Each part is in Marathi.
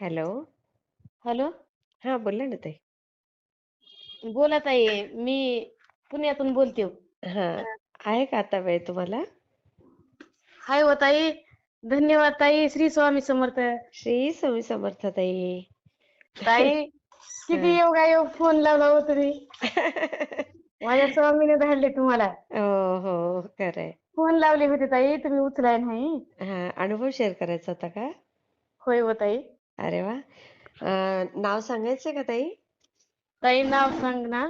हॅलो. हॅलो. हां, बोला ना ताई. बोला ताई. मी पुण्यातून बोलते. हां. आहे का आता वेळ तुम्हाला? हाय ओ ताई. धन्यवाद ताई. श्री स्वामी समर्थ. श्री स्वामी समर्थ ताई. ताई, किती हां. योगायोग फोन लावला हो तुम्ही. माझ्या स्वामीने धाडले तुम्हाला. हो, हो. खरंय. फोन लावले होते ताई, तुम्ही उचलाय नाही. हां, अनुभव शेअर करायचा होता का? होय ओ ताई. अरे वाह! अ, नाव सांगायचं का ताई? ताई नाव सांग ना.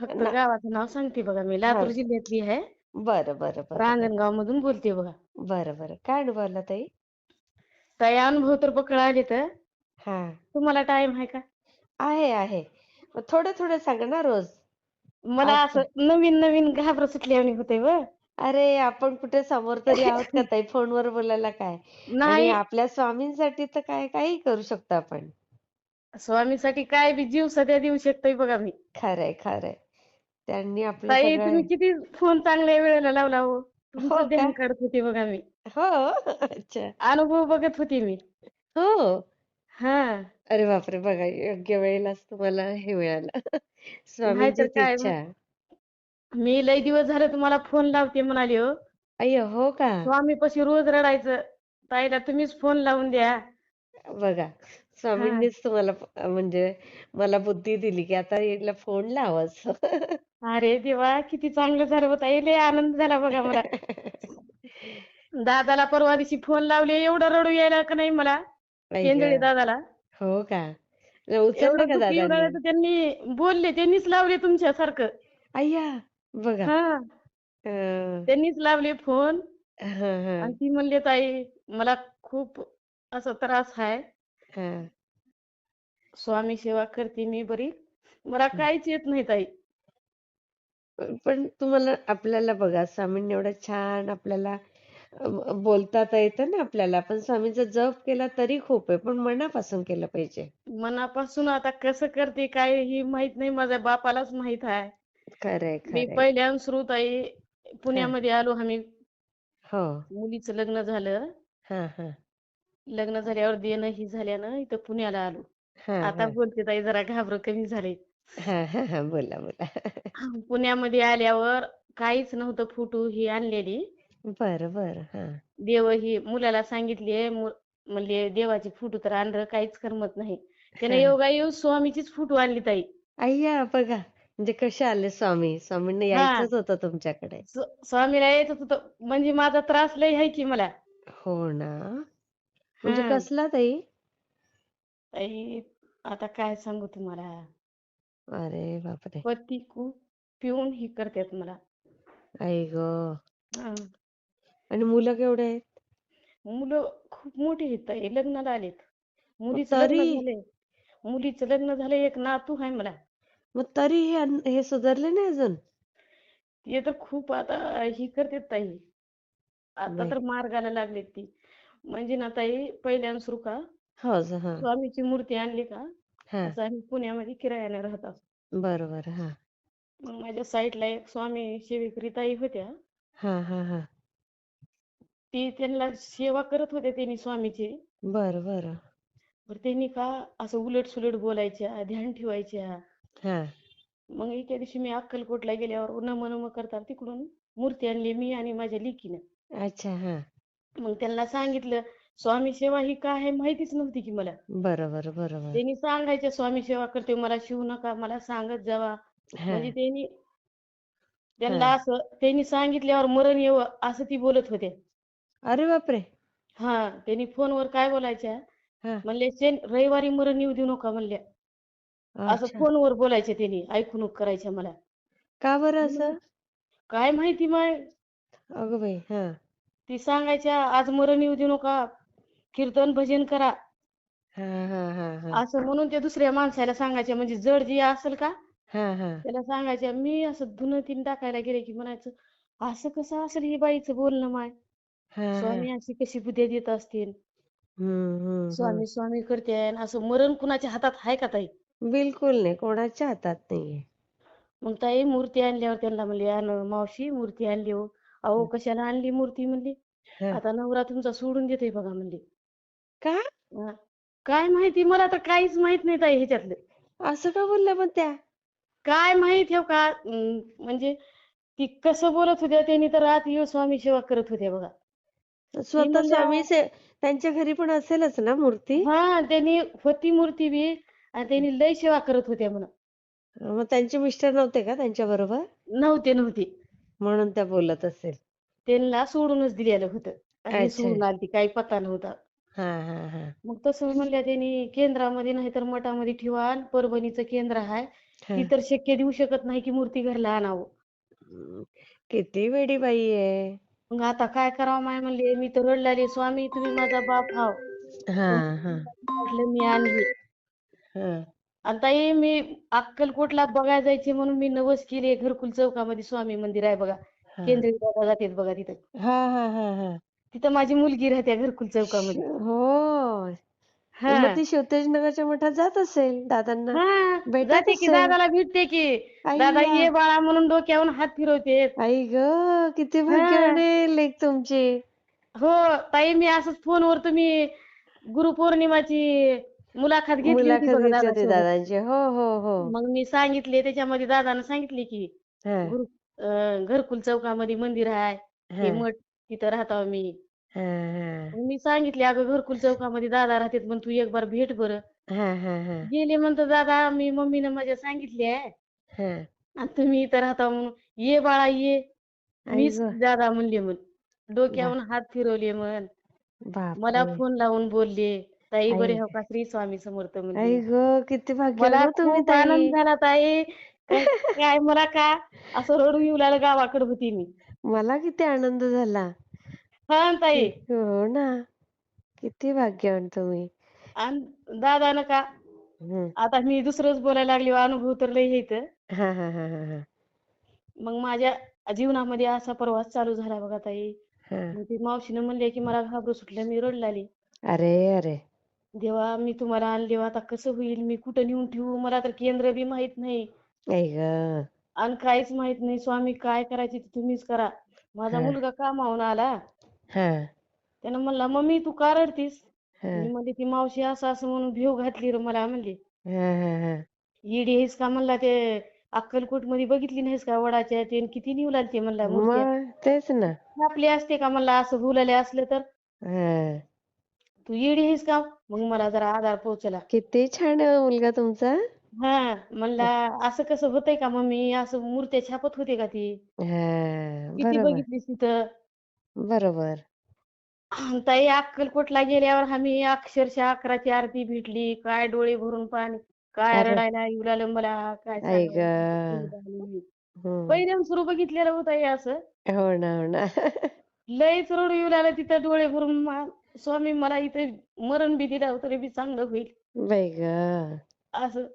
फक्त ना गावाचं नाव सांगते बघा मी. हां. लातूर जिल्ह्यातली आहे. बरं, बरं, बरं, बरं. रांजणगाव मधून बोलते बघा. बरं, बरं. काय अनुभव आला ताई? ताई अनुभव तर पकड आलेत. हां. तुम्हाला टाईम आहे का? आहे, आहे. मग थोडं-थोडं सांगा ना रोज. मला असं. असं नवीन-नवीन घाबरं सुटल्यावानी होतंय ओ. अरे, आपण कुठे समोर तरी आहोत का ताई? फोनवर बोलायला काय? आणि नाही. आपल्या स्वामींसाठी तर काय काहीही करू शकतो आपण. स्वामीसाठी काय बी जीव सध्या देऊ शकतोय बघा मी. खरंय, खरंय. त्यांनी आपलं ताई सगळं तुम्ही किती फोन चांगल्या वेळेला लावला हो. हो तुमचं का? ध्यान काढत होते बघा मी. हो. अच्छा. अनुभव बघत होते मी. हो. हां. अरे बापरे! बघा योग्य वेळेलाच तुम्हाला हे मिळालं. नाहीतर स्वामींचीच काय इच्छा. मी लय दिवस झाले तुम्हाला फोन लावते म्हणाले हो. अय्यो! हो का? स्वामीपाशी रोज रडायचं. ताईला तुम्हीच फोन लावून द्या. बघा. स्वामींनीच तुम्हाला म्हणजे मला बुद्धी दिली, की आता हिला फोन लावाच. अरे देवा! किती चांगलं झालं हो ताई. लय आनंद झाला बघा मला. दादाला परवा दिवशी फोन लावले, एवढं रडू यायला का नाही मला. केंदळे! दादाला. हो का? उचललं एवढं का दुःख दादांनी? त्यांनी बोलले. त्यांनीच लावले तुमच्यासारखं. अय्या! बघा. हां. हं. त्यांनीच लावले फोन हां, आणि हां. ती म्हणले, "ताई मला खूप असा त्रास आहे. हां. स्वामी सेवा करते मी बरी. मला हं. काहीच येत नाही ताई." अ, पण तुम्हाला आपल्याला बघा स्वामींनी एवढं छान आपल्याला अ, बोलता येतं ना आपल्याला. पण स्वामींचा जप केला तरी खूप आहे. पण मनापासून केलं पाहिजे. मनापासून आता कसं करते काय हे माहीत नाही. माझ्या बापालाच माहीत आहे. खरंय, मी खरंय. पहिल्यांदा ताई हां. पुण्यामध्ये आलो आम्ही. हो. मुलीचं लग्न झालं. हां, हां. लग्न झाल्यावर देणं ही झाल्यानं इथं पुण्याला आलो. हां, आता हां. बोलते ताई जरा घाबरं कमी झालंय. हां, हां, हां. बोला, बोला. पुण्यामध्ये आल्यावर काहीच नव्हतं. फोटो ही आणलेली. बरं, बरं. हां. देव ही मुलाला सांगितले. मु म्हणले देवाचे फोटो तर आणलं काहीच करमत नाही. त्याने हां. योगायोग स्वामीचीच फोटो आणली ताई. अय्या! बघा. म्हणजे कसे आले स्वामी? स्वामींना हां. यायचंच होतं तुमच्याकडे. स्व स्वामीला यायचंच होतं. म्हणजे माझा त्रास लय आहे की मला. हो ना? म्हणजे हां. कसला ताई? ताई आता काय सांगू तुम्हाला. अरे बापरे! पती खूप पिऊन ही करतात मला. आई गं! हां. आणि मुलं केवढे आहेत? मुलं खूप मोठी आहेत ताई. लग्नाला आलेत. मग मुलीचं लग्न तरी झालंय. मुलीचं लग्न झालंय. एक नातू आहे मला. मग तरी हे अन हे सुधारले नाही अजून? ते तर खूप आता ही करतात ताई. आता नाही. तर मार्गाला लागलेत ती. म्हणजे ना ताई पहिल्यांदा सुरू का हो, हां. स्वामीची मूर्ती आणली का हां. असं आम्ही पुण्यामध्ये किरायाने राहत असतो. बरं, बरं. हां. मग माझ्या साईडला एक स्वामी सेविकरी ताई होत्या. हां, हां, हां. ती त्यांना सेवा करत होत्या त्यांनी स्वामीची. बरं, बरं. बरं त्यांनी का असं उलट-सुलट बोलायच्या, ध्यान ठेवायच्या. हां. मग एके दिवशी मी अक्कलकोटला गेल्यावर नम-नम करताना तिकडून मूर्ती आणली मी आणि माझ्या लेकीनं. अच्छा. हां. मग त्यांना सांगितलं, स्वामी सेवा ही काय आहे माहितीच नव्हती की मला. बरोबर, बरोबर. त्यांनी सांगायच्या स्वामी सेवा करते मला शिवू नका, मला सांगत जावा. म्हणजे. त्यांनी त्यांना. असं त्यांनी सांगितल्यावर मरण येवं असं ती बोलत होत्या. अरे बापरे! हां. त्यांनी फोनवर काय बोलायच्या, हां. म्हणले "शनि रविवारी मरण येऊ देऊ नका" म्हणल्या. असं अच्छा. फोनवर बोलायच्या त्यांनी. ऐकवणूक करायच्या मला. का बरं असं? काय माहिती माय अगं बाई! हां. ती सांगायच्या आज मरण येऊ देऊ नका. कीर्तन भजन करा. हां, हां, हां, हां. असं म्हणून त्या दुसऱ्या माणसाला सांगायच्या. म्हणजे जड जे असेल का हां, हां. त्याला सांगायच्या. मी असं धुणं-तीन टाकायला गेले की म्हणायचं, असं कसं असेल ही बाईचं बोलणं माय? हां, हां. स्वामी अशी कशी बुद्ध्या देत असतील? स्वामी, स्वामी करते आणि असं मरण कुणाच्या हातात आहे का ताई? बिलकुल नाही. कोणाच्या हातात नाहीये. मग ताई मूर्ती आणल्यावर त्यांना म्हणले, "अन मावशी मूर्ती आणली हो." "अहो हं. कशाला आणली मूर्ती?" म्हणली. हां. "आता नवरा तुमचा सोडून देतोय बघा" म्हणली. का? हां. काय माहिती मला तर काहीच माहीत नाही ताई ह्याच्यातलं असं का बोलल्या मग त्या काय माहीत हे का अं, म्हणजे ती कसं बोलत होत्या त्यांनी तर रात येऊ स्वामी सेवा करत होत्या बघा स्वतः स्वामी से त्यांच्या घरी पण असेलच ना मूर्ती हा त्यांनी होती मूर्ती बी आणि त्यांनी लय सेवा करत होत्या म्हणून. मग त्यांचे मिस्टर नव्हते का त्यांच्या बरोबर नव्हते नव्हते. म्हणून त्या बोलत असेल. त्यांना सोडूनच दिलेलं होतं. आणि अच्छा. सोडून आलती काही पत्ता नव्हता. हा हा हा. मग तसं म्हणल्या त्यांनी केंद्रामध्ये नाही तर मठामध्ये ठेवा आणि परभणीचं केंद्र आहे हा. ती तर शक्य देऊ शकत नाही की मूर्ती घरला आणावं. हम्म. किती वेडी बाई आहे. मग आता काय करावं माय म्हणले मी तर रडलाले स्वामी तुम्ही माझा बाप हाव हा हा. म्हटलं मी आणली. हा. आणि ताई मी अक्कलकोटला बघायला जायचे म्हणून मी नवस केली घरकुल चौकामध्ये स्वामी मंदिर आहे बघा. हा. केंद्रीय दादा जातात बघा तिथं. हा हा हा हा. तिथं माझी मुलगी राहते घरकुल चौकामध्ये. हो. हा. मग ती शिवतेज नगरच्या मठात जात असेल दादांना? हा भेटत जाते की असेल. दादाला भेटते की. दादा. ये बाळा म्हणून डोक्यावरून हात फिरवते. आई ग किती भाग्यवान आहे लेक तुमची. हो ताई मी असंच फोनवर तुम्ही गुरुपौर्णिमाची मुलाखत घेतली होती मुलाखत बघा घेतली होती दादासोबत. दादांची. हो हो हो. मग मी सांगितले त्याच्यामध्ये दादानं सांगितले की हा. गुरु अं, घरकुल चौकामध्ये मंदिर आहे हा. मठ तिथं राहतो मी हा मग मी सांगितले अगं घरकुल चौकामध्ये दादा राहतात पण तू एक बार भेट बरं. हा हा हा. गेले म्हणतो दादा मी मम्मीनं माझ्या सांगितले आहे. हा. आणि तुम्ही इथं राहता म्हणून ये बाळा ये. मीच गं. दादा म्हणले म्हण डोक्यावरून हात फिरवले म्हण. मला बापरे. फोन लावून बोलले. ताई बरे आई हो का? श्री स्वामी समर्थ आई म्हणजे ग किती भाग्यवान मला हो तुम्ही खूप ताई. आनंद झाला ताई. काय काय मला का? असं रडू येऊ लागलं गावाकडे होती मी. मला किती आनंद झाला. हा ना ताई. हो ना. किती भाग्यवान तुम्ही. आणि दादानं का. आता मी दुसरंच बोलायला लागली अनुभव तर लय येत हा हा हा हा हा. मग माझ्या जीवनामध्ये असा प्रवास चालू झाला बघा ताई. हा. मग ती मावशीनं म्हणले की मला घाबरू सुटलं मी रडलाली अरे अरे. देवा मी तुम्हाला आणले आता कसं होईल? मी कुठं नेऊन ठेवू? मला तर केंद्र बी माहीत नाही. आणि काहीच माहीत नाही. स्वामी काय करायचे ते तुम्हीच करा. माझा. मुलगा कामावून आला. हा. त्यानं म्हणला मम्मी तू का रडतीस? मी म्हणले ती मावशी असं असं म्हणून भेव घातली रे मला म्हणली. हा हा हा. येडी आहेस का? म्हणला ते अक्कलकोटमध्ये बघितली नाहीस का वडाच्या? ते किती निवलाल ते म्हणला तेच ना. आपली असते का? म्हणला असं बोलायला असलं तर. तू येडी आहेस का? मग मला जरा आधार पोहोचला. किती छान हो मुलगा तुमचा. हा म्हणला असं कसं होतंय का मम्मी असं मूर्त्या छापत होते का ती? हा किती बरोबर. बघितलीस तिथं? बरोबर. आणि ताई अक्कलकोटला गेल्यावर आम्ही अक्षरशः अकराची आरती भेटली. काय डोळे भरून पाणी काय अरे. रडायला येऊ लागलं मला काय आई सांगावं. ग. हम्म. पहिल्यान सुरू बघितलेलं होतं हे असं. हो ना हो ना. लयच रडू येऊ लागलं तिथं डोळे भरून मा- स्वामी मला इथे मरण बी दिलं तरी बी चांगलं होईल. असं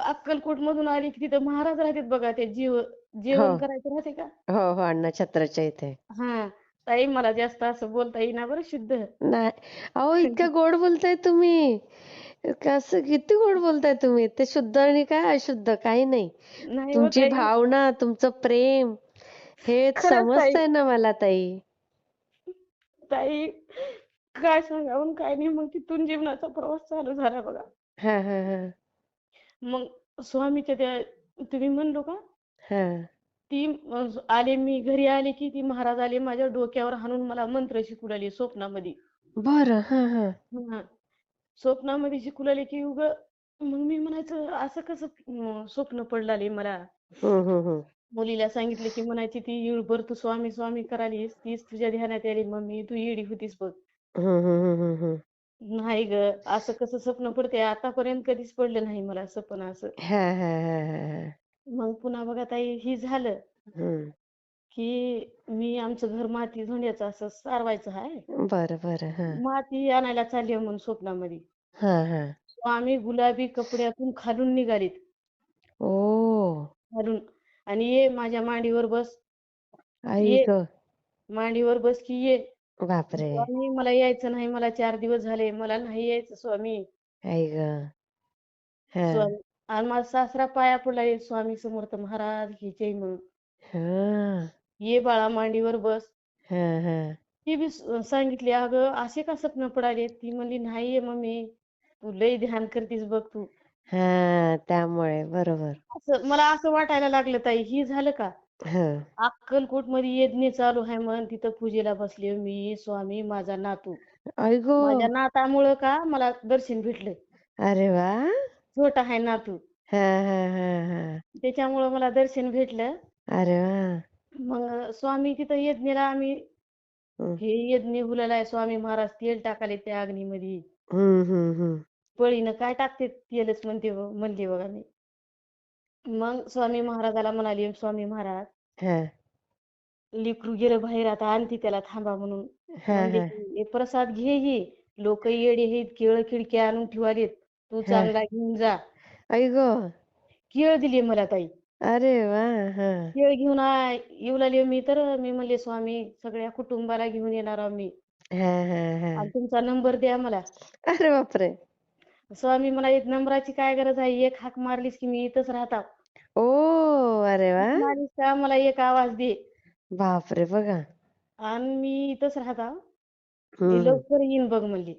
अक्कलकोट मधून आली की तिथं महाराज राहतात बघा ते जीव जेवण हो. करायचं राहते का? हो हो अण्णा छत्राच्या इथे. हा ताई मला जास्त असं बोलता येईना बरं शुद्ध. नाही. अहो इतकं गोड बोलताय तुम्ही. कसं किती गोड बोलताय तुम्ही. ते शुद्ध आणि काय अशुद्ध? काही नाही. हो तुमची. भावना तुमचं प्रेम हे. समजतंय ना मला ताई. ताई काय सांगावं काय नाही. मग तिथून जीवनाचा प्रवास चालू झाला बघा. हा हा हा. मग स्वामीच्या त्या तुम्ही म्हणलो का? हा. ती अं, आले मी घरी आले की ती महाराज आले माझ्या डोक्यावर हाणून मला मंत्र शिकू लागले स्वप्नामध्ये. बरं. हा हा. हा. स्वप्नामध्ये शिकू लागले की उग मग मी म्हणायचं असं कसं स्वप्न पडलाले मला. हम्म हम्म हम्म मुलीला सांगितलं की म्हणायची ती येळभर तू स्वामी स्वामी करालीस तीच तुझ्या ध्यानात आली मम्मी तू येडी होतीस बघ. नाही ग. असं कसं स्वप्न पडते आतापर्यंत कधीच पडलं नाही मला स्वप्न असं. हा हा हा हा हा. मग पुन्हा बघा ताई ही झालं. हम्म. की मी आमचं घर माती धुंड्याचं असं सारवायचं आहे बरं बरं हा. माती आणायला चालली आहे म्हणून स्वप्नामध्ये. हा हा. स्वामी गुलाबी कपड्यातून खालून निघालीत. ओ खालून. आणि ये माझ्या मांडीवर बस. आई ये. ग. मांडीवर बस की ये. बापरे. स्वामी मला यायचं नाही मला चार दिवस झाले मला नाही यायचं स्वामी. आई ग. हा. स्वामी आणि माझा सासरा पाया पडला स्वामी समर्थ महाराज की जय म्हणून हा. ये बाळा मांडीवर बस. हा हा. ती बी स- सांगितली अगं असे का स्वप्न पडाले? ती म्हणली नाहीये मम्मी तू लय ध्यान करतीस बघ तू. हा त्यामुळे बरोबर. असं मला असं वाटायला लागलं ताई ही झालं का? हा. अक्कलकोटमध्ये यज्ञ चालू आहे म्हण तिथं पूजेला बसले मी स्वामी माझा नातू. माझ्या नातामुळं का मला दर्शन भेटलं. अरे वा. छोटा आहे नातू. हा हा हा हा. त्याच्यामुळं मला दर्शन भेटलं. अरे वा. मग स्वामी तिथं यज्ञला आम्ही हे. यज्ञ हुलाला आहे स्वामी महाराज तेल टाकाले त्या अग्नीमध्ये. हम्म. पळीनं काय टाकते तेलच म्हणते ब- म्हणली बघा मी. मग स्वामी महाराजाला म्हणाली स्वामी महाराज हा. लेकरू गेलं बाहेर आता आणते त्याला थांबा म्हणून. हा म्हणले हा. की हे प्रसाद घे ये लोक येडे आहेत केळ खिडक्या आणून ठेवालेत. तू हा. चांगला घेऊन जा. ऐगो केळ दिली मला ताई. अरे वा हा. केळ घेऊन आ- येऊ लागले मी तर मी म्हणले स्वामी सगळ्या कुटुंबाला घेऊन येणार आहो मी हा हा हा. आणि तुमचा नंबर द्या मला. अरे बापरे. स्वामी मला एक नंबराची काय गरज आहे? एक हाक मारलीस की मी इथंच राहता. ओ अरे वा. हाक मारलीस का मला एक आवाज दे. बापरे बघा. आणि मी इथंच राहता मी लवकर येईन बघ म्हणली.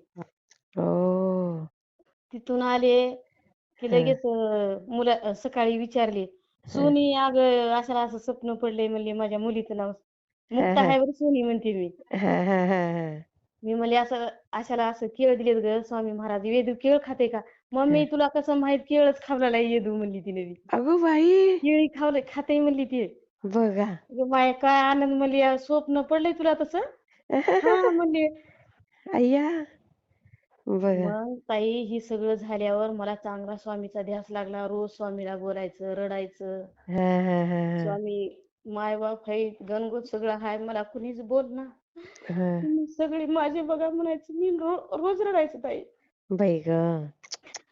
तिथून आले की हा. लगेच अं, मुला अं, सकाळी विचारले हा. सोनी अग असं असं स्वप्न पडलंय म्हणले माझ्या मुलीचं नाव. हा मुक्ता हा. आहे बरं सोनी म्हणते मी. हा हा हा हा. मी म्हणले असं अशाला असं केळ दिलेत ग स्वामी महाराज. वेदू केळ खाते का? हा. मम्मी तुला कसं माहीत केळच खावला येदू म्हणली तिने बी. अगो बाई. केळी खावले खाते म्हणली ती. बघा. अगं माय काय आनंद म्हणली "या स्वप्न पडलंय तुला तसं? हा म्हणली. अय्या बघा. मग ताई ही सगळं झाल्यावर मला चांगला स्वामीचा ध्यास लागला. रोज स्वामीला बोलायचं रडायचं. हा हा हा हा. स्वामी माय बाप आहे गणगोत सगळं हाय मला कुणीच बोल ना. हा. तुम्ही सगळी माझे बघा म्हणायचं मी रो- रोज रडायचं ताई. बाई ग.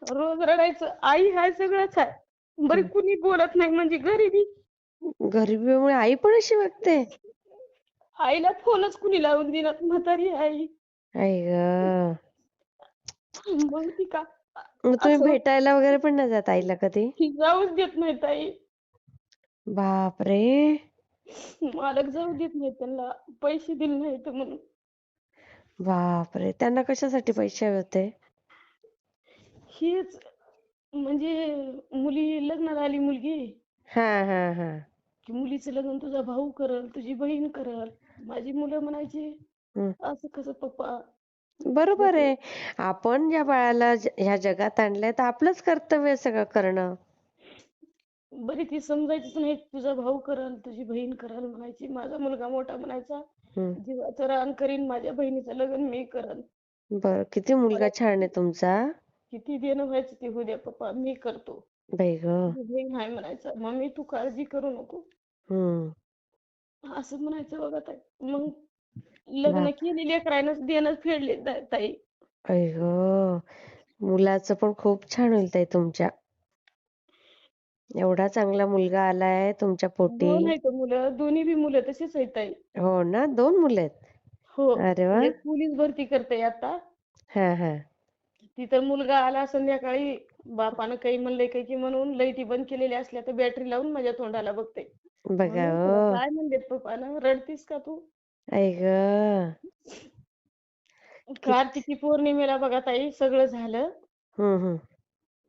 रोज रडायचं. आई हाय सगळंच आहे बरी कुणी बोलत नाही म्हणजे गरिबी. गरिबीमुळे आई पण अशी वागते आईला फोनच कुणी लावून देणार म्हातारी आई. आई ग. मग ती का? मग तुम्ही असं. भेटायला वगैरे पण नाही जात आईला कधी? ती जाऊच देत नाही ताई बापरे. मालक जाऊ देत नाही त्यांना. पैसे दिले नाहीत म्हणून. बापरे. त्यांना कशासाठी पैसे हवे होते? हेच म्हणजे मुली लग्नाला आली मुलगी. हा हा हा. की मुलीचं लग्न तुझा भाऊ करल तुझी बहीण करल माझी मुलं म्हणायची. असं कसं पप्पा? बरोबर आहे. आपण ज्या बाळाला ज- ह्या जगात आणलंय तर आपलंच कर्तव्य आहे सगळं करणं. बरी ती समजायचीच नाही तुझा भाऊ करल तुझी बहीण करल म्हणायची माझा मुलगा मोठा म्हणायचा हम्म. जीवाचं रान करीन माझ्या बहिणीचं लग्न मी करल. बर किती मुलगा छान आहे तुमचा. किती देणं व्हायचं ते होऊ द्या पप्पा मी करतो. बाई ग. तुझी बहीण आहे म्हणायचा. मम्मी तू काळजी करू नको. हम्म. असं म्हणायचं बघा ताई. मग लग्न बाप. केली लेकरानं देणं फेडले ता- ताई. आई ग. मुलाचं पण खूप छान होईल ताई तुमच्या. एवढा चांगला मुलगा आलाय तुमच्या पोटी. दोन आहेत मुलं. दोन्ही बी मुलं तशीच आहेत ताई. हो ना? दोन मुलं आहेत? हो. अरे वा. एक पोलीस भरती करते आता. हा हा. तिथं मुलगा आला संध्याकाळी बापानं काही म्हणलंय काही की म्हणून लाईटी बंद केलेल्या असल्या तर बॅटरी लावून माझ्या तोंडाला बघते बघा म्हणून काय म्हणलेत पप्पानं? रडतीस का तू? आई ग. कार्तिकी पौर्णिमेला बघा ताई सगळं झालं. हम्म हम्म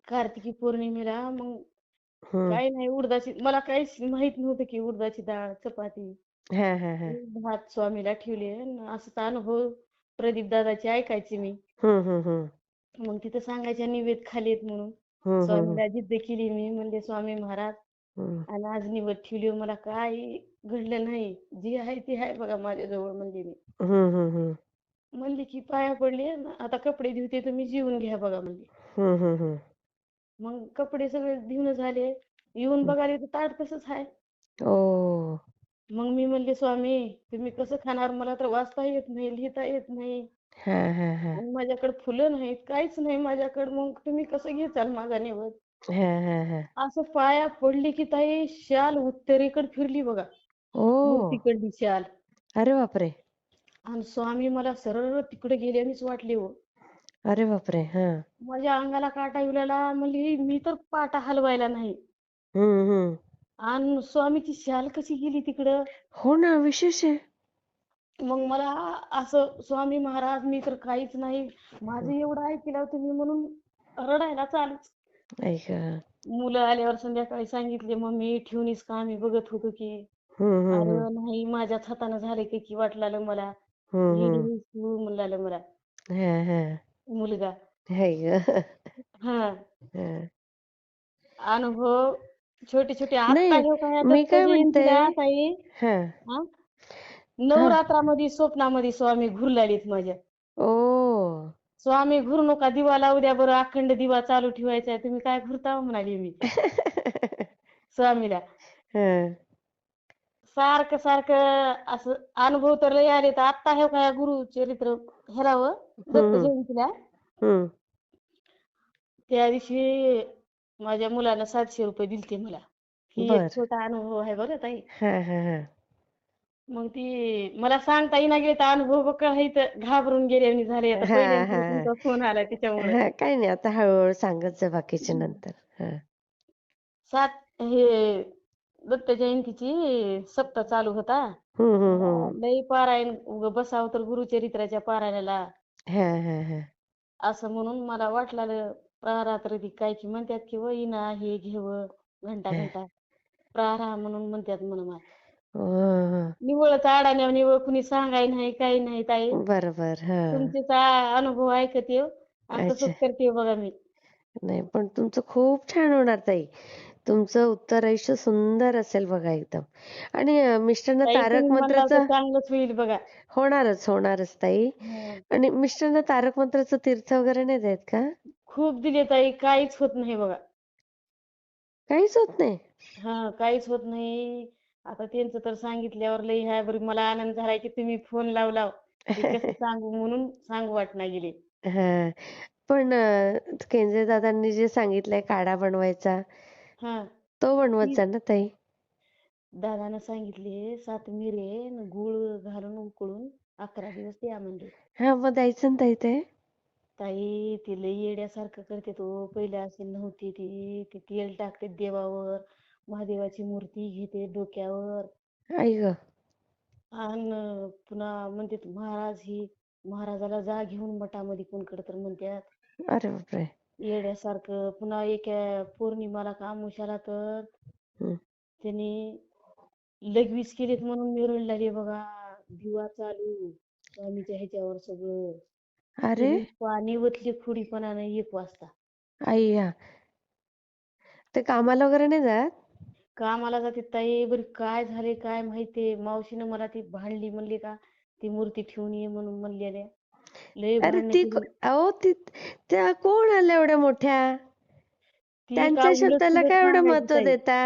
कार्तिकी पौर्णिमेला मग हम्म काय नाही उडदाची मला काहीच माहीत नव्हतं की उडदाची डाळ चपाती हा हा हा. भात स्वामीला ठेवले अन असाच अनुभव प्रदीप दादाचे ऐकायचे मी. हम्म हम्म हम्म मग तिथं सांगायच्या निवेद खालीत म्हणून. हम्म हम्म. स्वामीला जिद्द केली मी म्हणले स्वामी महाराज आणि आज निवड ठेवली मला काय घडलं नाही. जी आहे ती आहे बघा माझ्याजवळ म्हणली मी. म्हणली की पाया पडले न आता कपडे धुते तुम्ही जेवून घ्या बघा म्हणली. मग कपडे सगळे धुवून झाले. येऊन बघाले तर ताट तसंच आहे. मग मी म्हणले स्वामी तुम्ही कसं खाणार? मला तर वाचता येत नाही लिहिता येत नाही. हा हा हा. माझ्याकडे फुलं नाहीत काहीच नाही माझ्याकडे. मग तुम्ही कसं घेचाल माझा हा हा हा. असं पाया पडली की ताई शाल उत्तरेकडे फिरली बघा. ओ! मूर्तीकडली शाल. अरे बापरे! आणि स्वामी मला सरळ तिकडे गेल्यानेच वाटले हो. अरे बापरे! हा. माझ्या अंगाला काटा येऊ लागला म्हणली मी तर पाटा हलवायला नाही. आणि स्वामीची शाल कशी गेली तिकडं? हो ना विशेष आहे. मग मला असं स्वामी महाराज मी तर काहीच नाही. माझं एवढं ऐकलं तुम्ही म्हणून रडायला चालूच. ग मुलं आल्यावर संध्याकाळी सांगितले मम्मी ठेवणीस का आम्ही बघत होतो की. हम्म हम्म हम्म. अरे नाही माझ्याच हातानं झाले की की वाटलं मला. हम्म तू म्हणलं मला. हा हा. मुलगा. ग. हा. हा. अनुभव छोटे छोटे आता नाही काय मी दत्त काय म्हणते? ताई? हा? नवरात्रामध्ये स्वप्नामध्ये स्वामी घुरलालीत माझ्या. ओ. स्वामी घुरू नका दिवा लावू द्या बरं अखंड दिवा चालू ठेवायचा आहे. तुम्ही काय घुरता म्हणाली मी. स्वामीला. हा. सारखं सारखं असं अनुभव तर लय आले तर आता हे काय गुरु चरित्र हेरावं दत्त जयंतीला. त्या दिवशी माझ्या मुलानं सातशे रुपये दिलते मला. ही एक छोटा अनुभव आहे बरं ताई. हा हा हा. मग ती मला सांगता येईना गेले तर अनुभव इथं घाबरून गेले आणि झाले. आता पहिल्यांदा तुमचा फोन आला त्याच्यामुळे. हा काही नाही आता हळूहळू सांगत जा बाकीचे नंतर. हा. सात हे दत्त जयंतीची सप्ताह चालू होता. हम्म हम्म हम्म. लई पारायण उगं बसावं तर गुरुचरित्राच्या पारायणाला. हा हा हा. असं म्हणून मला वाटलं प्रारात्र ती काय की म्हणतात की वहिना हे घेव घंटा. घंटा. प्रारा म्हणून म्हणतात म्हणून मला. हो. निवळच अडाण्या निवळ कुणी सांगाय नाही काही नाही ताई. बरोबर हा. अनुभव ऐकते आणि अच्छा. तसंच करते बघा मी. नाही पण तुमचं खूप छान होणार ताई. तुमचं उत्तर आयुष्य सुंदर असेल बघा एकदम. आणि अं, मिस्टरांना ताई तारक तुम्ही म्हणला तर मंत्राचं चांगलंच होईल बघा. होणारच होणारच ताई. हं. आणि मिस्टरांना तारक मंत्राचं तीर्थ वगैरे नाही देत का? खूप दिले ताई काहीच होत नाही बघा. काहीच होत नाही? हा काहीच होत नाही. आता त्यांचं तर सांगितल्यावर लई ह्या बरी मला आनंद झालाय की तुम्ही फोन लावला कसं सांगू म्हणून सांगू वाटना गेले. हा पण केंद्रे दादांनी जे सांगितलंय काढा बनवायचा. हा. तो बनवत जा ना ताई. दादानं सांगितले सात मिरे गुळ घालून उकळून अकरा दिवस द्या म्हणले. हा मग द्यायचं ना ताई ते. ताई ती लई येड्यासारखं करते तो. पहिले अशी नव्हती ती ती तेल टाकते देवावर. महादेवाची मूर्ती घेते डोक्यावर. आई ग. आणि पुन्हा म्हणतात महाराज ही महाराजाला जा घेऊन मठामध्ये कोणकडे तर म्हणतात अरे बापरे. येड्यासारखं पुन्हा एका पौर्णिमाला का अमावस्याला तर हम्म. त्यांनी लगवीच केलेत म्हणून मिरवून लागले बघा. दिवा चालू स्वामीच्या ह्याच्यावर सगळं. अरे? त्यांनी पाणी ओतले खोडीपणानं एक वाजता. अय्या ते कामाला वगैरे नाही जात? कामाला जाते ताई. बरं काय झाले काय माहितीये मावशीनं मला ती भांडली म्हणली का? ती मूर्ती ठेवून ये म्हणून म्हणलेल्या लय अरे ती अहो ती त्या कोण आल्या एवढ्या मोठ्या? ती त्यांच्या उलट शब्दाला सुलट काय एवढं सांगायची महत्त्व ताई. देता?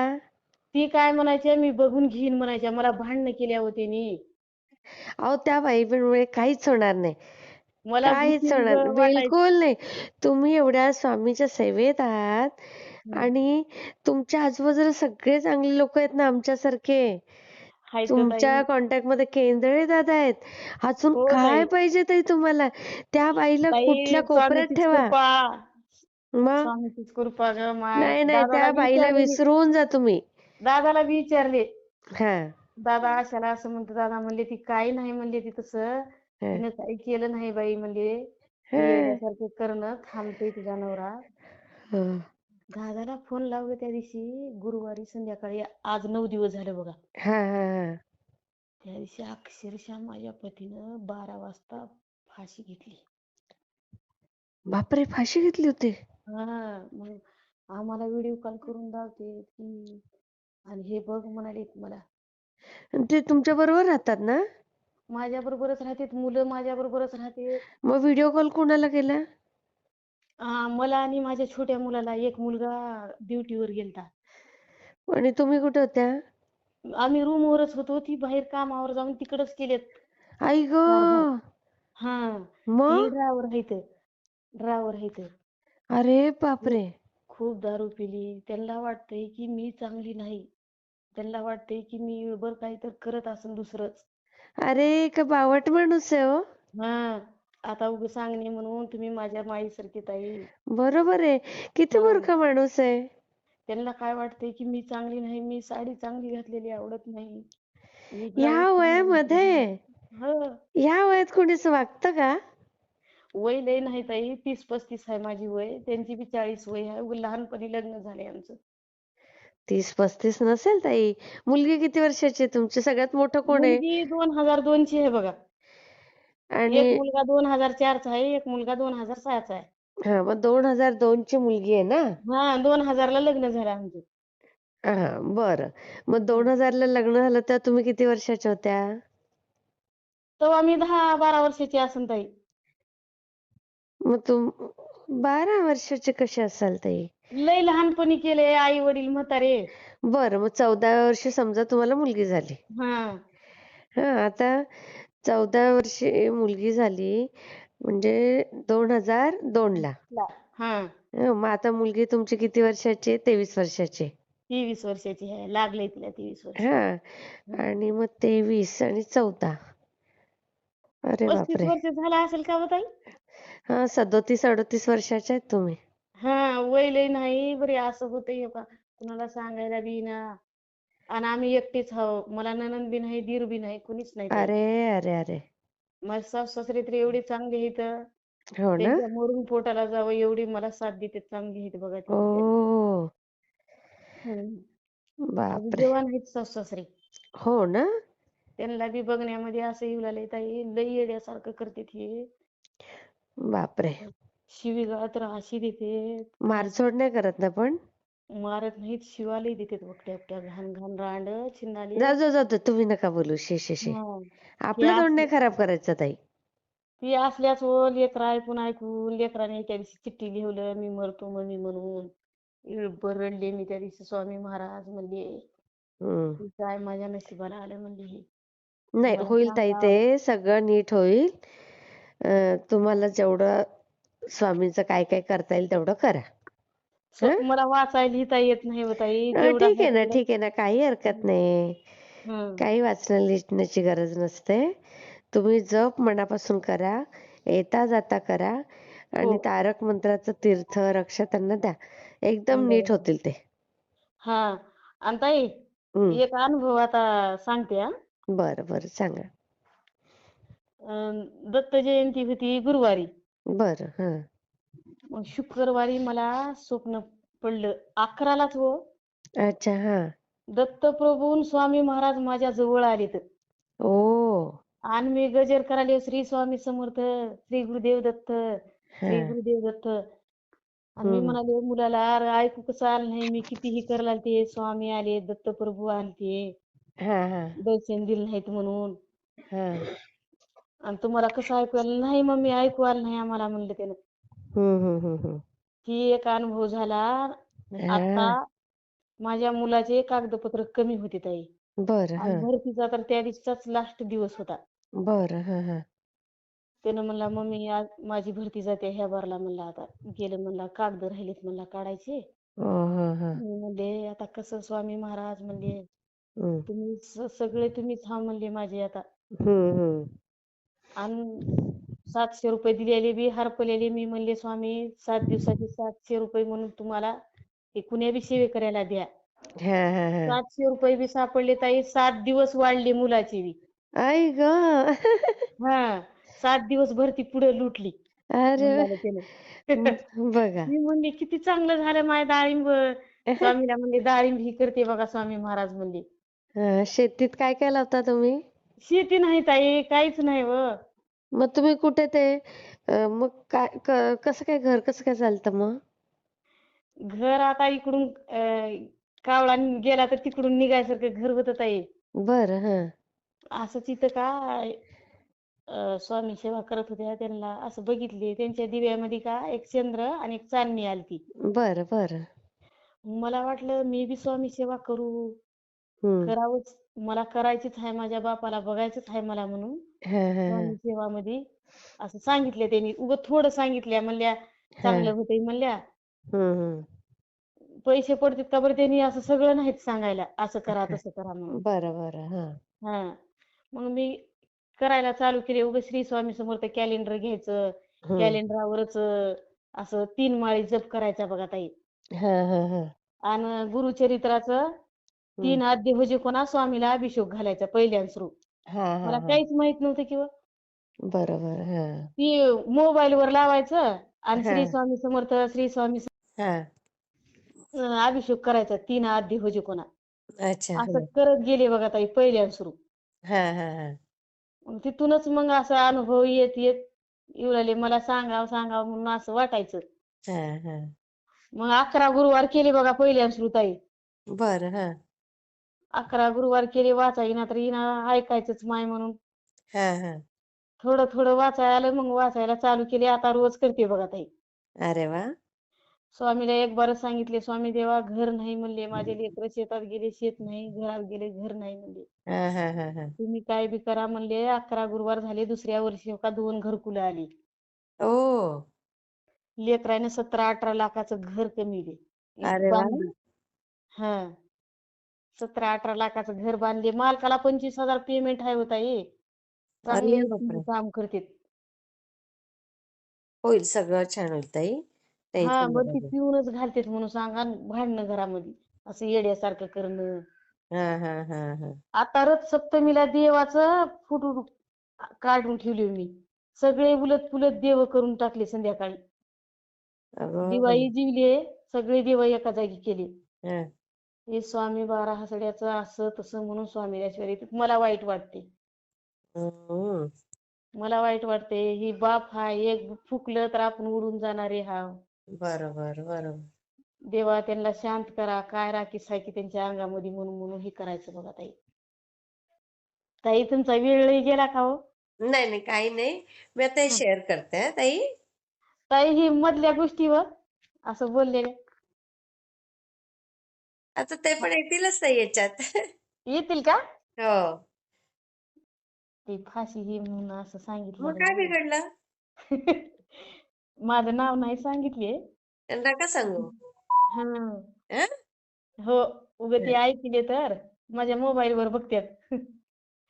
ती काय म्हणायच्या मी बघून घेईन म्हणायच्या मला भांडणं केल्या होते नी अहो त्या बाईमुळे काहीच होणार नाही. मला काहीच भीती होणार वाटायची बिलकुल नाही. तुम्ही एवढ्या स्वामीच्या सेवेत आहात. आणि तुमच्या आजूबाजूला सगळे चांगले लोक आहेत ना आमच्यासारखे. हाय तर तुमच्या कॉन्टॅक्टमध्ये केंद्रे दादा आहेत. अजून हो काय पाहिजे ताई तुम्हाला? त्या बाईला कुठल्या कोपऱ्यात ठेवा. मग? कृपा ग नाही नाही त्या बाईला विसरून जा तुम्ही. दादाला विचारले. हा. दादा अशाला असं म्हणतो दादा म्हणले ती काही नाही म्हणले ती तसं. तिनं काही केलं नाही बाई म्हणले. हा. येड्यासारखं करणं थांबते तुझा नवरा. दादाला फोन लावलं त्या दिवशी गुरुवारी संध्याकाळी आज नऊ दिवस झाले बघा. हा हा हा. त्या दिवशी अक्षरशः माझ्या पतीनं बारा वाजता फाशी घेतली. बापरे फाशी घेतली होती? हा मग आम्हाला व्हिडिओ कॉल करून दावते की आणि हे बघ म्हणाले मला. आणि ते तुमच्या बरोबर राहतात ना? माझ्या बरोबरच राहते मुलं माझ्या बरोबरच राहते मग व्हिडिओ कॉल कोणाला केला? हा मला आणि माझ्या छोट्या मुलाला एक मुलगा ड्युटीवर गेलता. आणि तुम्ही कुठे होत्या? आम्ही रूम वरच होतो ती बाहेर कामावर जाऊन तिकडच केलेत आई ग! हा. ती मग? ड्रायव्हर आहेत. ड्रायव्हर आहेत. अरे बापरे! खूप दारू पिली. त्यांना वाटतंय की मी चांगली नाही. त्यांना वाटतंय की मी बरं काही तर करत असेल दुसरंच. अरे का बावट माणूस आहे हो. हा. आता उग सांगणे म्हणून तुम्ही माझ्या माईसारखी ताई. बरोबर आहे. किती हा. मूर्ख माणूस आहे. त्यांना काय वाटतंय की मी चांगली नाही मी साडी चांगली घातलेली आवडत नाही. मी घातलेला वयामध्ये? हो. ह्या वयात कोणी असं वागतं का? वय लय नाही ताई तीस पस्तीस आहे माझी वय. त्यांची बी चाळीस वय आहे. उगा लहानपणी लग्न झालंय आमचं. तीस पस्तीस नसेल ताई. मुलगी किती वर्षाची आहे? तुमची सगळ्यात मोठं कोण आहे? मुलगी दोन हजार दोनची आहे बघा. एक आणि मुलगा दोन हजार चारचा आहे एक मुलगा दोन हजार सहाचा आहे. हा मग दोन हजार दोन ची मुलगी आहे ना? हा दोन हजारला लग्न झालं आमचं. हा बरं. मग दोन हजारला लग्न झालं तेव्हा तुम्ही किती वर्षाच्या होत्या? तेव्हा मी दहा बारा वर्षाची असेन ताई. मग तुम बारा वर्षाचे कसे असाल ताई? लय लहानपणी केले आई वडील म्हातारे. बरं मग चौदाव्या वर्षी समजा तुम्हाला मुलगी झाली. हा. हा आता चौदा वर्षी मुलगी झाली म्हणजे दोन हजार दोन ला. हा. हं, मग आता मुलगी तुमची किती वर्षाची आहे? तेवीस वर्षाची आहे. तेवीस वर्षाची आहे. लागले तिला तेवीस वर्ष. हा. आणि मग तेवीस आणि चौदा. अरे बापरे. वर्ष झाला असेल का हो ताई? हा सदोतीस अडोतीस वर्षाच्या आहेत तुम्ही. हा वय लय नाही. बरे असं होतंय का कुणाला सांगायला बी ना. आणि आम्ही एकटेच आहो मला नणंद बी नाही दीर बी नाही कुणीच नाही ताई. अरे अरे अरे. माझे सासू सासरे तर एवढे चांगले आहेत हो. ना? त्यांच्या मरून पोटाला जावं एवढी मला साथ देते चांगली आहेत बघा ते. ओ हम्म. अजून बापरे. जवान आहेत सासू सासरे हो ना? त्यांना बी बघण्यामध्ये असं येऊ लागलंय ताई लई येड्यासारखं करते हे. बापरे. शिवीगाळ तर अशी देते मारझोड नाही करत ना पण? मारत नाहीत शिवालाही देतात वकट्या वकट्या घाण घाण रांड छिनाले जाऊ जाऊ जाऊ तुम्ही नका बोलू शे शे शे. हा. आपलं तोंड नाही खराब करायचं ताई. ती असल्याच हो लेकरं ऐकून ऐकून लेकराने त्या दिवशी चिठ्ठी लिहलं मी मरतो मम्मी म्हणून. इळभर रडले मी त्या दिवशी स्वामी महाराज म्हणले. हम्म. काय माझ्या नशिबाला आलं म्हणले हे. नाही होईल ताई सांगा. ते सगळं नीट होईल. अं, तुम्हाला जेवढं स्वामींचं काय काय करता येईल तेवढं करा. स- मला वाचायला लिहिता येत नाही हो ताई अं, जेवढा ठीक आहे ना ठीक आहे ना काही हरकत नाही. हं. काही वाचण्या लिहिण्याची गरज नसते. तुम्ही जप मनापासून करा येता जाता करा आणि हो. तारक मंत्राचं तीर्थ रक्षा त्यांना द्या. एकदम नीट बरोबर. होतील ते. हा आणि ताई एक अनुभव आता सांगते हा. बरं बरं सांगा. अं, दत्त जयंती होती गुरुवारी. बरं हा. मग शुक्रवारी मला स्वप्न पडलं. अकरालाच हो. अच्छा हा. दत्तप्रभू आणि स्वामी महाराज माझ्या जवळ आलेत. ओ. आणि मी गजर करायले श्री स्वामी समर्थ श्री गुरुदेव दत्त श्री हा. गुरुदेव दत्त. आणि मी हम्म. म्हणाले मुलाला अरे ऐकू कसं आलं नाही? मी कितीही करायला ते स्वामी आले दत्तप्रभू आलते हा हा. दर्शन दिलं नाहीत म्हणून. हा. आणि तुम्हाला कसं ऐकू आलं नाही? मम्मी ऐकू आलं नाही आम्हाला म्हणलं त्यानं. ही एक अनुभव झाला. हा आता माझ्या मुलाचे कागदपत्र कमी होते ताई. बरं आणि हा. भरतीचा तर त्या दिवसाचाच लास्ट दिवस होता. बरं हा हा. त्यानं म्हणला मम्मी आज माझी भरती जाते ह्या बारला. म्हणला आता गेलं म्हणला कागद राहिलेत म्हणला काढायचे. ओ हा हा. मी म्हणले आता कसं स्वामी महाराज म्हणले तुम्ही स- सगळे तुम्हीच हा म्हणले माझे आता. आणि सातशे रुपये दिलेले बी हरपलेले. मी म्हणले स्वामी सात दिवसाचे सातशे रुपये म्हणून तुम्हाला हे कुण्या बी सेवे करायला द्या. हा हा हा. सातशे रुपये बी सापडले ताई. सात दिवस वाढले मुलाचे बी. आई ग. हा सात दिवस भरती पुढे लुटली. अरे बघा. मी म्हणले किती चांगलं झालं माझ्या डाळिंब स्वामीला म्हणले डाळिंब ही करते बघा स्वामी महाराज म्हणले. हा, शेतीत काय काय लावता तुम्ही? शेती नाही ताई काहीच नाही व मग तुम्ही कुठे ते? अं, मग काय क- कसं काय घर कसं काय चालतं मग? घर आता इकडून अं, कावळा गेला तर तिकडून निघायसारखं घर होतं ताई. बरं हा. असंच इथं काय अं, स्वामी सेवा करत होत्या त्यांना असं बघितले. त्यांच्या दिव्यामध्ये का एक चंद्र आणि एक चांदणी आलती. बरं बरं. मला वाटलं मी बी स्वामी सेवा करू. करावंच मला करायचीच आहे माझ्या बापाला बघायचंच आहे मला म्हणून. हा हा हा. स्वामी सेवामध्ये असं सांगितलं त्यांनी. उगं थोडं सांगितल्या म्हणल्या चांगलं होतंय म्हणल्या. पैसे पडतात का बरं त्यांनी असं सगळं नाहीत सांगायला. असं करा तसं करा म्हणून. बरं बरं हा. हा. मग मी करायला चालू केले. उगं श्री स्वामी समर्थ कॅलेंडर घ्यायचं. हम्म कॅलेंडरावरच असं तीन माळी जप करायचा बघा ताई. हा हा हा. आणि गुरुचरित्राचं तीन अध्याय म्हणजे कोणा स्वामीला अभिषेक घालायचा पहिल्यान सुरू. हा मला हा काहीच माहीत नव्हतं किंवा बरोबर. हां. ती मोबाईलवर लावायचं आणि श्री हां. स्वामी समर्थ, श्री स्वामी हां. अ, अभिषेक करायचा 3 अध्याय होजे कोणा. अच्छा. असं हं. करत गेले बघा ताई पहिल्यापासून सुरू. हां, हां, हां. मग तिथूनच मग असा अनुभव येत, येत येऊ लागले. मला सांगावं, सांगावं म्हणून असं वाटायचं. हां, हां. मग 11 गुरुवार केले बघा पहिल्यापासून सुरू ताई. बरं. हां. 11 गुरुवार केले वाचा येईना तर येईना ऐकायचंच माय म्हणून. हां, हां. थोडं, थोडं वाचायला आलं मग वाचायला चालू केले. आता रोज करते बघा ताई. अरे वाह! स्वामीला एक बारच सांगितले, "स्वामी देवा घर नाही म्हणले, माझे लेकरं शेतात गेले, शेत नाही, घरात गेले, घर नाही म्हणले. हां, हां, हां, हां. तुम्ही काय बी करा म्हणले." 11 गुरुवार झाले. दुसऱ्या वर्षी हो का 2 घरकुलं आली. ओह! लेकराने 17-18 लाखाचं घर. अरे वाह! बांधले. हां. 17-18 लाखाचं घर बांधले. मालकाला 25,000 पेमेंट आहे हो. चांगले अरे बापरे! काम करतेत. होईल, सगळं छान होईल ताई. हां, टेन्शन मग ती. पिऊनच घालतेत म्हणून सांगा आणि भांडणं घरामध्ये. असं येड्यासारखं करणं. हां, हां, हां, हां. आता रथ सप्तमीला देवाचं फोटो काढून ठेवले मी. सगळे उलट-पुलट देव करून टाकले संध्याकाळी. अगं दिवाळी! जिवले, सगळे देव एका जागी केले. हां. हे स्वामी बारा हसड्याचं असं तसं म्हणून स्वामील्याशिवाय येतात. मला वाईट वाटते. हं. मला वाईट वाटते. ही बाप हा एक फुकलं तर आपण उडून जाणारे हाव. बरोबर, बरोबर. देवा त्यांना शांत करा. काय राखीस आहे की त्यांच्या अंगामध्ये म्हणून, म्हणून हे करायचं बघा ताई. ताई तुमचा वेळ गेला का हो? नाही, नाही. काही नाही. मी आता हे हं. शेअर करते हां ताई. ताई ही मधल्या गोष्टीवर असं बोललेल्या. आता ते पण येतीलच ताई याच्यात. येतील का? हो. ती फाशी ही म्हणून असं मग सांगितलेलं काय. बिघडलं? माझं नाव नाही सांगितले. नका सांगू. हां. हं? हो. हं. ते ऐकले तर माझ्या मोबाईलवर बघत्यात.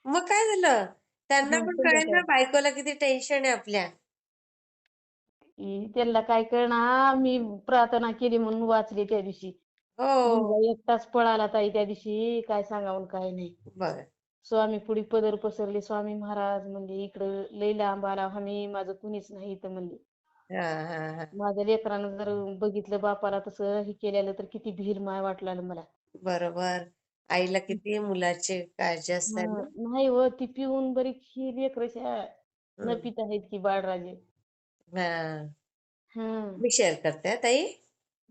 मग काय झालं? त्यांना हां, पण कळेल ना. बायकोला किती टेन्शन आहे आपल्या. ई त्यांना काय कळणार मी प्रार्थना केली म्हणून वाचले त्या दिवशी. मुलगा हो. एकटाच पळाला ताई त्या दिवशी. काय सांगावं काय नाही. बरं. स्वामी पुढे पदर पसरले. स्वामी महाराज म्हणले, "इकडं लई लांब आला आम्ही. माझं कुणीच नाही इथं" म्हणले. हां, हां, हां. माझ्या लेकरानं जर बघितलं बापाला तसं हे केलेलं तर किती भीरमाय वाटलं मला. बरोबर. आईला किती मुलाची काळजी असते हां. ना? नाही हो ती पिऊन बरीच ही लेकरं न हं. पिता आहेत की बाळराजे. हां. हं. मी शेअर करते हां ताई.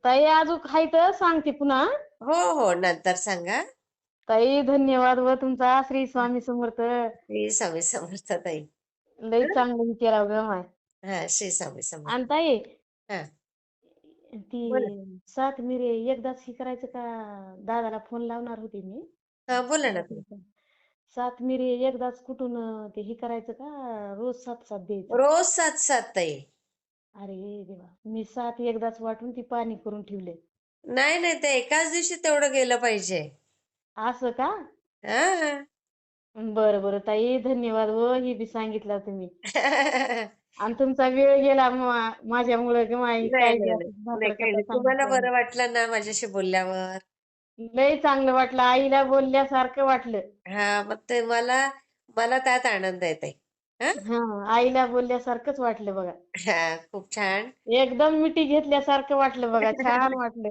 ताई अजून आहे तर सांगते पुन्हा. हो, हो. नंतर सांगा. ताई धन्यवाद व तुमचा श्री स्वामी समर्थ. श्री स्वामी समर्थ ताई. लई? चांगलं केलं गं माय. हां, श्री स्वामी समर्थ. आणि ताई हां. ती बोला. सात मिरे एकदाच हे करायचं का दादाला फोन लावणार होते मी. हां, बोला ना ताई. सात मिरे एकदाच कुटून अ, ते हे करायचं का रोज 7-7 द्यायचं? रोज 7-7 ताई. अरे देवा! मी 7 एकदाच वाटून ती पाणी करून ठेवले. नाही, नाही. ते एकाच दिवशी तेवढं गेलं पाहिजे. असं का? हां. बरं, बरं ताई धन्यवाद हो. हे बी सांगितलं तुम्ही. आणि तुमचा वेळ गेला मा माझ्यामुळं गं माई नाही, काय नाही, बी नाही. असं नाही, काही भाकड-कथा नाही. तुम्हाला सांगितलं. बरं वाटलं ना माझ्याशी बोलल्यावर? लई चांगलं वाटलं. आईला बोलल्यासारखं वाटलं. हां, मग ते मला मला त्यात आनंद आहे ताई. हं? हां, आईला बोलल्यासारखंच वाटलं बघा. हां, खूप छान. एकदम मिठी घेतल्यासारखं वाटलं बघा. छान वाटलं.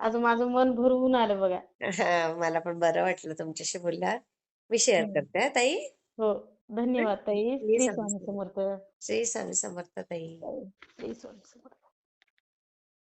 आज माझं मन भरून आलं बघा. हां, मला पण बरं वाटलं तुमच्याशी बोलल्यावर. मी शेअर हं. करते हां ताई. हो. हं? धन्यवाद ताई. श्री स्वामी समर्थ. समर्थ. श्री स्वामी समर्थ ताई. श्री स्वामी समर्थ.